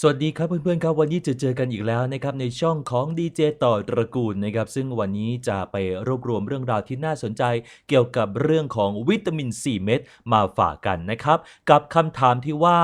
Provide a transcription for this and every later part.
สวัสดีครับเพื่อนๆครับวันนี้จะเจอกันอีกแล้วนะครับในช่องของดีเจต่อตระกูลนะครับซึ่งวันนี้จะไปรวบรวมเรื่องราวที่น่าสนใจ เกี่ยวกับเรื่องของวิตามินซีเม็ดมาฝากกันนะครับกับคำถามที่ว่า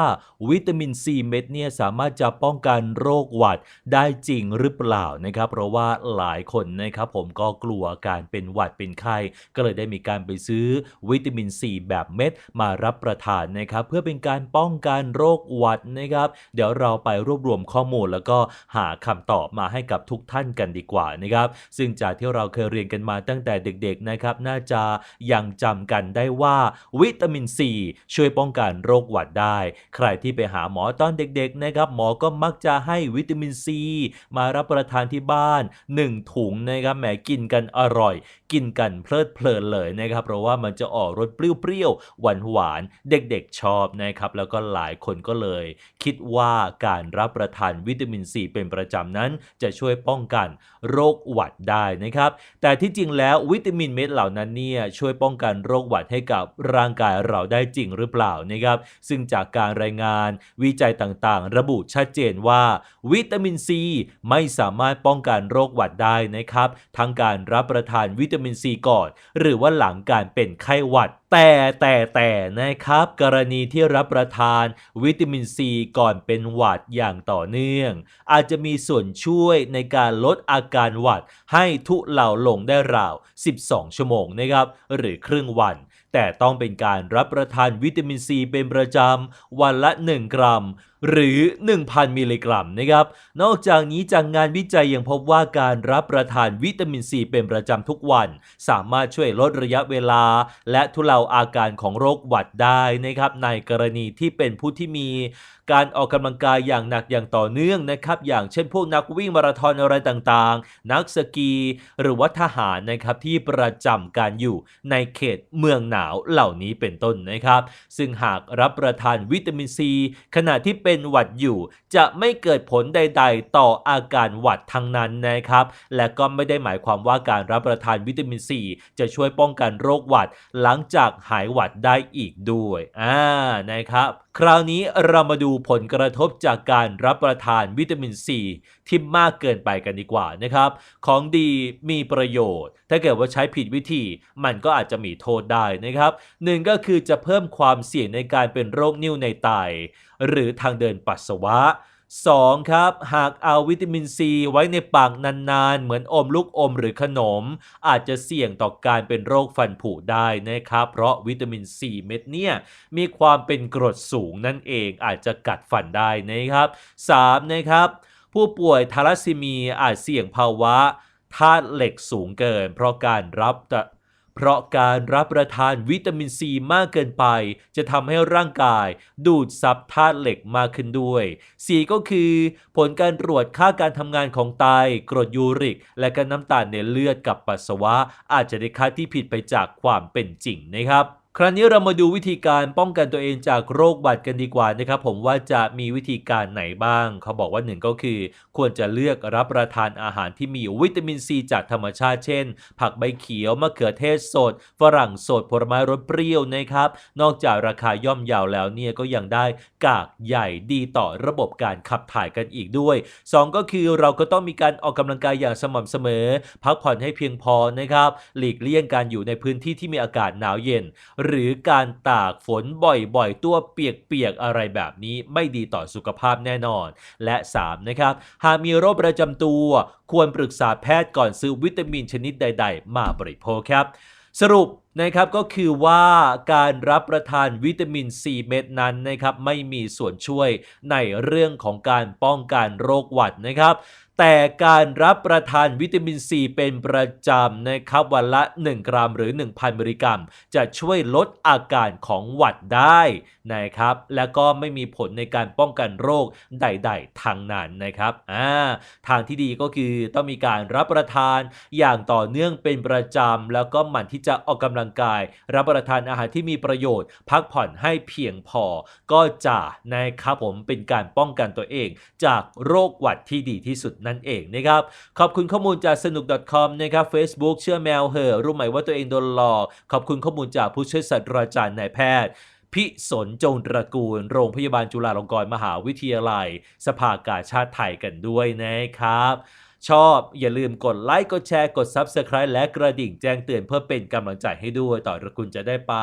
วิตามินซีเม็ดเนี่ยสามารถจะป้องกันโรคหวัดได้จริงหรือเปล่านะครับเพราะว่าหลายคนนะครับผมก็กลัวการเป็นหวัดเป็นไข้ก็เลยได้มีการไปซื้อวิตามินซีแบบเม็ดมารับประทานนะครับเพื่อเป็นการป้องกันโรคหวัดนะครับเดี๋ยวเราไปรวบรวมข้อมูล แล้วก็หาคำตอบมาให้กับทุกท่านกันดีกว่านะครับ ซึ่งจากที่เราเคยเรียนกันมาตั้งแต่เด็กๆนะครับ น่าจะยังจำกันได้ว่าวิตามินซีช่วยป้องกันโรคหวัดได้ ใครที่ไปหาหมอตอนเด็กๆนะครับ หมอก็มักจะให้วิตามินซีมารับประทานที่บ้าน 1 ถุงนะครับแหมกินกันอร่อย กินกันเพลิดเพลินเลยนะครับ เพราะว่ามันจะออกรสเปรี้ยวๆหวานๆเด็กๆชอบนะครับ แล้วก็หลายคนก็เลย คิดว่าการการรับประทานวิตามินซีเป็นประจำนั้น จะช่วยป้องกันโรคหวัดได้นะครับ แต่ที่จริงแล้ววิตามินเม็ดเหล่านั้นเนี่ยช่วยป้องกันโรคหวัดให้กับร่างกายเราได้จริงหรือเปล่านะครับ ซึ่งจากการรายงานวิจัยต่างๆ ระบุชัดเจนว่า วิตามินซีไม่สามารถป้องกันโรคหวัดได้นะครับ ทั้งการรับประทานวิตามินซีก่อน หรือว่าหลังการเป็นไข้หวัด แต่แต่แต่นะครับ กรณีที่รับประทานวิตามินซีก่อนเป็นหวัดอย่างต่อเนื่อง อาจจะมีส่วนช่วยในการลดอาการหวัดให้ทุเลาลงได้ราว 12 ชั่วโมงนะครับ หรือครึ่งวัน แต่ต้องเป็นการรับประทานวิตามินซีเป็นประจำวันละ 1 กรัม หรือ 1,000 มิลลิกรัมนะครับ นอกจากนี้จากงานวิจัยยังพบว่าการรับประทานวิตามินซีเป็นประจำทุกวัน สามารถช่วยลดระยะเวลา และทุเลาอาการของโรคหวัดได้นะครับ ในกรณีที่เป็นผู้ที่มีการออกกำลังกายอย่างหนักอย่างต่อเนื่องนะครับ อย่างเช่นพวกนักวิ่งมาราธอนอะไรต่างๆ นักสกี หรือว่าทหารนะครับที่ประจำการอยู่ในเขตเมืองหนาวเหล่านี้เป็นต้นนะครับ ซึ่งหากรับประทานวิตามินซีขณะที่เป็นเป็นหวัดอยู่ จะไม่เกิดผลใด ๆ ต่ออาการหวัดทั้งนั้นนะครับ และก็ไม่ได้หมายความว่าการรับประทานวิตามินซีจะช่วยป้องกันโรคหวัด หลังจากหายหวัดได้อีกด้วยอ่านะครับคราวนี้เรามาดูผลกระทบจากการรับประทานวิตามินซีที่มากเกินไปกันดีกว่านะครับ ของดีมีประโยชน์ ถ้าเกิดว่าใช้ผิดวิธี มันก็อาจจะมีโทษได้นะครับหนึ่งก็คือจะเพิ่มความเสี่ยงในการเป็นโรคนิ่วในไต หรือทางเดินปัสสาวะ 2. ครับ หากเอาวิตามินซีไว้ในปากนานๆ เหมือนอมลูกอมหรือขนม อาจจะเสี่ยงต่อการเป็นโรคฟันผุได้นะครับ เพราะวิตามินซีเม็ดเนี่ยมีความเป็นกรดสูงนั่นเองอาจจะกัดฟันได้นะครับ 3. นะครับ ผู้ป่วยทาลัสซีเมียอาจเสี่ยงภาวะธาตุเหล็กสูงเกิน เพราะการรับ เพราะการรับประทานวิตามินซีมากเกินไป จะทำให้ร่างกายดูดซับธาตุเหล็กมากขึ้นด้วย 4 ก็คือ ผลการตรวจค่าการทำงานของไตกรดยูริก และก็น้ำตาลในเลือดกับปัสสาวะ อาจจะได้ค่าที่ผิดไปจากความเป็นจริงนะครับ คราวนี้เรามาดูวิธีการป้องกันตัวเองจากโรคหวัดกันดีกว่านะครับ ผมว่าจะมีวิธีการไหนบ้าง เขาบอกว่าหนึ่งก็คือ ควรจะเลือกรับประทานอาหารที่มีวิตามินซีจากธรรมชาติเช่น ผักใบเขียวมะเขือเทศสด ฝรั่งสดผลไม้รสเปรี้ยวนะครับ นอกจากราคาย่อมเยาวแล้วเนี่ยก็ยังได้กากใหญ่ดีต่อระบบการขับถ่ายกันอีกด้วย 2 ก็คือเราก็ต้องมีการออกกำลังกายอย่างสม่ำเสมอ พักผ่อนให้เพียงพอนะครับหลีกเลี่ยงการอยู่ในพื้นที่ที่มีอากาศหนาวเย็นหรือการตากฝนบ่อยๆ ตัวเปียกๆ อะไรแบบนี้ไม่ดีต่อสุขภาพแน่นอน และ 3 นะครับ หากมีโรคประจำตัว ควรปรึกษาแพทย์ก่อนซื้อวิตามินชนิดใด ๆ มาบริโภคครับ สรุปนะครับก็คือว่าการรับประทานวิตามินซีเม็ดนั้นนะครับไม่มีส่วนช่วยในเรื่องของการป้องกันโรคหวัดนะครับ แต่การรับประทานวิตามินซีเป็นประจำนะครับวันละ 1 กรัมหรือ 1,000 มิลลิกรัม จะช่วยลดอาการของหวัดได้นะครับแล้วก็ไม่มีผลในการป้องกันโรคใด ๆ ทางนั้นนะครับอ่าทางที่ดีก็คือต้องมีการรับประทานอย่างต่อเนื่องเป็นประจำแล้วก็หมั่นที่จะออกกำลังกาย รับประทานอาหารที่มีประโยชน์ พักผ่อนให้เพียงพอ ก็จะนะครับผมเป็นการป้องกันตัวเอง จากโรคหวัดที่ดีที่สุดนั่นเองนะครับ ขอบคุณข้อมูลจากสนุก .com นะครับ Facebook เชื่อแมวเหอะรู้ไหมว่าตัวเองโดนหลอก ขอบคุณข้อมูลจากผู้ช่วยศาสตราจารย์นายแพทย์พิสนจงตระกูล โรงพยาบาลจุฬาลงกรณ์มหาวิทยาลัย สภากาชาติไทยกันด้วยนะครับ ชอบอย่าลืมกดไลค์กดแชร์กด Subscribe และกระดิ่งแจ้งเตือนเพื่อเป็นกำลังใจให้ด้วย ต่อระกูลจะได้ไป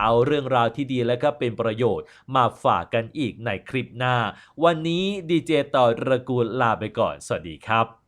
เอาเรื่องราวที่ดีและก็เป็นประโยชน์มาฝากกันอีกในคลิปหน้า วันนี้ดีเจต่อรกูลลาไปก่อน สวัสดีครับ